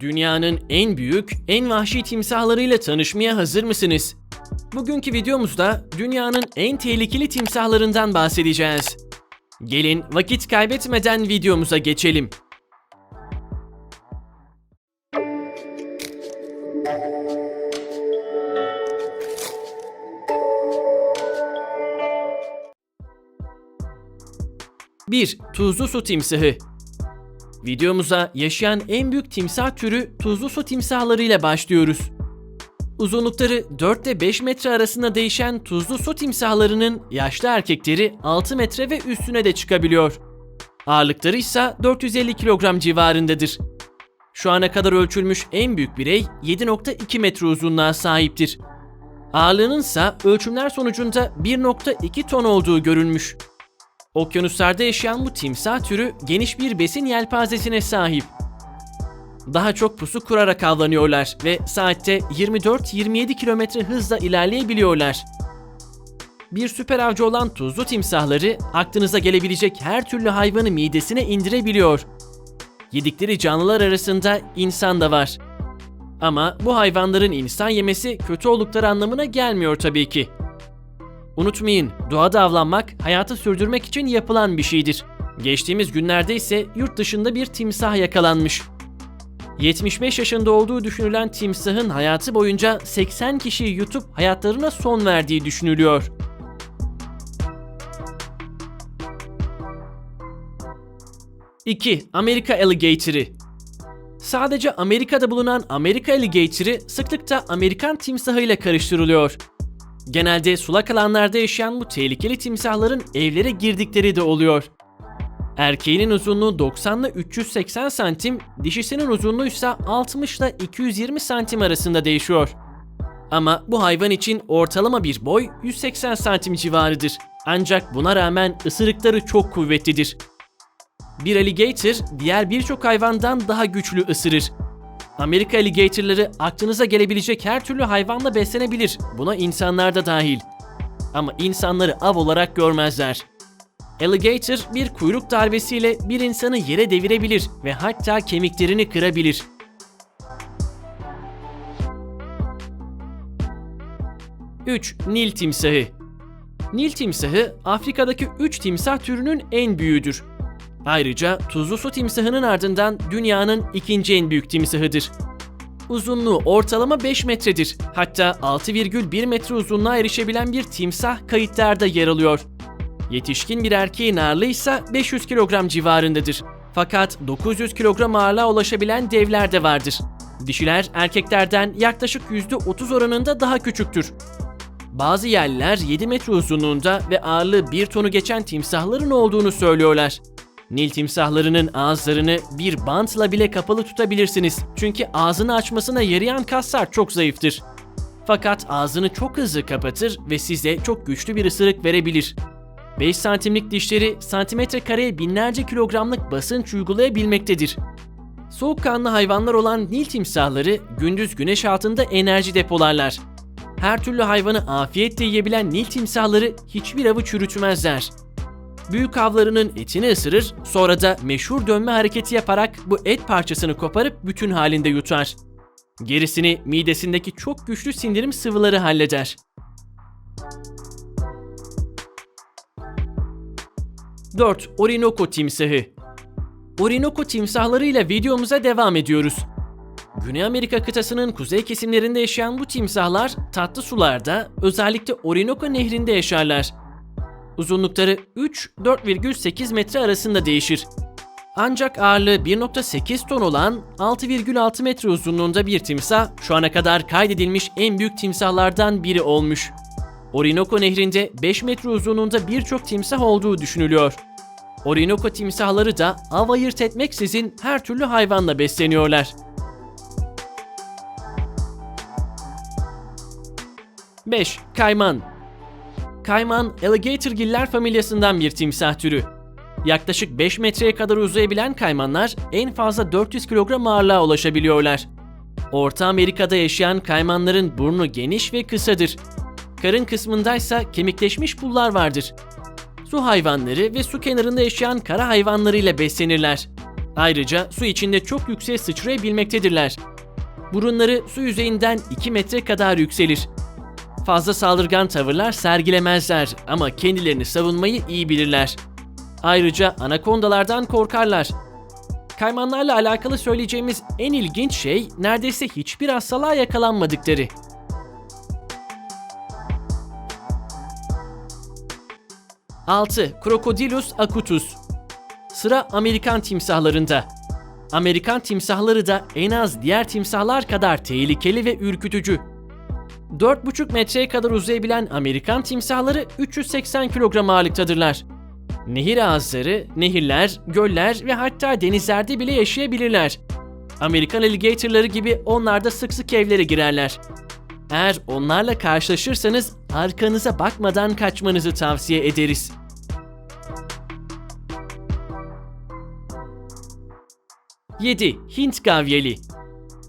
Dünyanın en büyük, en vahşi timsahlarıyla tanışmaya hazır mısınız? Bugünkü videomuzda dünyanın en tehlikeli timsahlarından bahsedeceğiz. Gelin vakit kaybetmeden videomuza geçelim. Bir Tuzlu su timsahı Videomuza yaşayan en büyük timsah türü tuzlu su timsahlarıyla başlıyoruz. Uzunlukları 4 ile 5 metre arasında değişen tuzlu su timsahlarının yaşlı erkekleri 6 metre ve üstüne de çıkabiliyor. Ağırlıkları ise 450 kilogram civarındadır. Şu ana kadar ölçülmüş en büyük birey 7.2 metre uzunluğa sahiptir. Ağırlığının ise ölçümler sonucunda 1.2 ton olduğu görülmüş. Okyanuslarda yaşayan bu timsah türü geniş bir besin yelpazesine sahip. Daha çok pusu kurarak avlanıyorlar ve saatte 24-27 km hızla ilerleyebiliyorlar. Bir süper avcı olan tuzlu timsahları aklınıza gelebilecek her türlü hayvanı midesine indirebiliyor. Yedikleri canlılar arasında insan da var. Ama bu hayvanların insan yemesi kötü oldukları anlamına gelmiyor tabii ki. Unutmayın, doğada avlanmak hayatı sürdürmek için yapılan bir şeydir. Geçtiğimiz günlerde ise yurt dışında bir timsah yakalanmış. 75 yaşında olduğu düşünülen timsahın hayatı boyunca 80 kişiyi yutup hayatlarına son verdiği düşünülüyor. İki, Amerika Alligatoru Sadece Amerika'da bulunan Amerika Alligatoru sıklıkla Amerikan timsahı ile karıştırılıyor. Genelde sulak alanlarda yaşayan bu tehlikeli timsahların evlere girdikleri de oluyor. Erkeğinin uzunluğu 90 ile 380 santim, dişisinin uzunluğu ise 60 ile 220 santim arasında değişiyor. Ama bu hayvan için ortalama bir boy 180 santim civarıdır. Ancak buna rağmen ısırıkları çok kuvvetlidir. Bir alligator diğer birçok hayvandan daha güçlü ısırır. Amerika alligatorları aklınıza gelebilecek her türlü hayvanla beslenebilir. Buna insanlar da dahil. Ama insanları av olarak görmezler. Alligator bir kuyruk darbesiyle bir insanı yere devirebilir ve hatta kemiklerini kırabilir. Üç Nil timsahı Nil timsahı Afrika'daki 3 timsah türünün en büyüğüdür. Ayrıca tuzlu su timsahının ardından dünyanın ikinci en büyük timsahıdır. Uzunluğu ortalama 5 metredir. Hatta 6,1 metre uzunluğa erişebilen bir timsah kayıtlarda yer alıyor. Yetişkin bir erkeğin ağırlığı ise 500 kilogram civarındadır. Fakat 900 kilogram ağırlığa ulaşabilen devler de vardır. Dişiler erkeklerden yaklaşık %30 oranında daha küçüktür. Bazı yerliler 7 metre uzunluğunda ve ağırlığı 1 tonu geçen timsahların olduğunu söylüyorlar. Nil timsahlarının ağızlarını bir bantla bile kapalı tutabilirsiniz. Çünkü ağzını açmasına yarayan kaslar çok zayıftır. Fakat ağzını çok hızlı kapatır ve size çok güçlü bir ısırık verebilir. 5 santimlik dişleri santimetre kareye binlerce kilogramlık basınç uygulayabilmektedir. Soğukkanlı hayvanlar olan Nil timsahları gündüz güneş altında enerji depolarlar. Her türlü hayvanı afiyetle yiyebilen Nil timsahları hiçbir avı çürütmezler büyük avlarının etini ısırır, sonra da meşhur dönme hareketi yaparak bu et parçasını koparıp bütün halinde yutar. Gerisini midesindeki çok güçlü sindirim sıvıları halleder. 4. Orinoco timsahı Orinoco timsahlarıyla videomuza devam ediyoruz. Güney Amerika kıtasının kuzey kesimlerinde yaşayan bu timsahlar tatlı sularda, özellikle Orinoco nehrinde yaşarlar. Uzunlukları 3-4,8 metre arasında değişir. Ancak ağırlığı 1.8 ton olan 6,6 metre uzunluğunda bir timsah şu ana kadar kaydedilmiş en büyük timsahlardan biri olmuş. Orinoco nehrinde 5 metre uzunluğunda birçok timsah olduğu düşünülüyor. Orinoco timsahları da av ayırt etmeksizin her türlü hayvanla besleniyorlar. 5. Kayman Kayman, alligatorgiller familyasından bir timsah türü. Yaklaşık 5 metreye kadar uzayabilen kaymanlar en fazla 400 kilogram ağırlığa ulaşabiliyorlar. Orta Amerika'da yaşayan kaymanların burnu geniş ve kısadır. Karın kısmındaysa kemikleşmiş pullar vardır. Su hayvanları ve su kenarında yaşayan kara hayvanlarıyla beslenirler. Ayrıca su içinde çok yükseğe sıçrayabilmektedirler. Burunları su yüzeyinden 2 metre kadar yükselir. Fazla saldırgan tavırlar sergilemezler ama kendilerini savunmayı iyi bilirler. Ayrıca anakondalardan korkarlar. Kaymanlarla alakalı söyleyeceğimiz en ilginç şey neredeyse hiçbir hastalığa yakalanmadıkları. Altı, Crocodilus acutus. Sıra Amerikan timsahlarında. Amerikan timsahları da en az diğer timsahlar kadar tehlikeli ve ürkütücü. 4,5 metreye kadar uzayabilen Amerikan timsahları 380 kilogram ağırlıktadırlar. Nehir ağızları, nehirler, göller ve hatta denizlerde bile yaşayabilirler. Amerikan alligatorları gibi onlar da sık sık evlere girerler. Eğer onlarla karşılaşırsanız arkanıza bakmadan kaçmanızı tavsiye ederiz. Yedi, Hint gavyeli.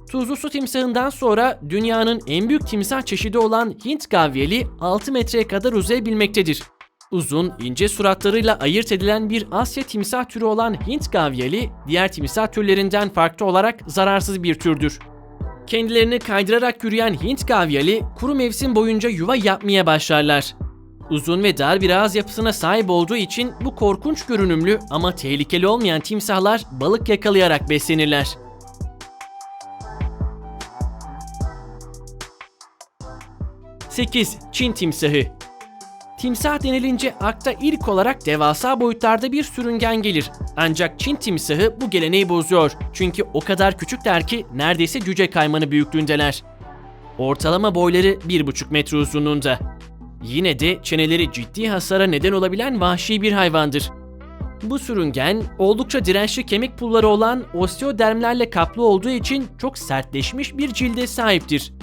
Tuzlu su timsahından sonra dünyanın en büyük timsah çeşidi olan Hint gavyeli 6 metreye kadar uzayabilmektedir. Uzun, ince suratlarıyla ayırt edilen bir Asya timsah türü olan Hint gavyeli, diğer timsah türlerinden farklı olarak zararsız bir türdür. Kendilerini kaydırarak yürüyen Hint gavyeli, kuru mevsim boyunca yuva yapmaya başlarlar. Uzun ve dar bir ağız yapısına sahip olduğu için bu korkunç görünümlü ama tehlikeli olmayan timsahlar balık yakalayarak beslenirler. Sekiz, Çin timsahı. Timsah denilince akla ilk olarak devasa boyutlarda bir sürüngen gelir. Ancak Çin timsahı bu geleneği bozuyor. Çünkü o kadar küçükler ki neredeyse cüce kaymanı büyüklüğündeler. Ortalama boyları 1,5 metre uzunluğunda. Yine de çeneleri ciddi hasara neden olabilen vahşi bir hayvandır. Bu sürüngen oldukça dirençli kemik pulları olan osteodermlerle kaplı olduğu için çok sertleşmiş bir cilde sahiptir.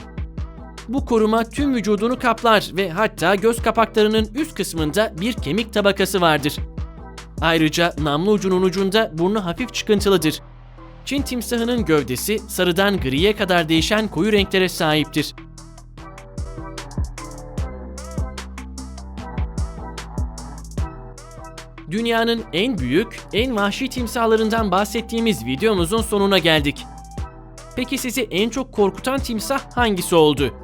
Bu koruma tüm vücudunu kaplar ve hatta göz kapaklarının üst kısmında bir kemik tabakası vardır. Ayrıca namlu ucunun ucunda burnu hafif çıkıntılıdır. Çin timsahının gövdesi sarıdan griye kadar değişen koyu renklere sahiptir. Dünyanın en büyük, en vahşi timsahlarından bahsettiğimiz videomuzun sonuna geldik. Peki sizi en çok korkutan timsah hangisi oldu?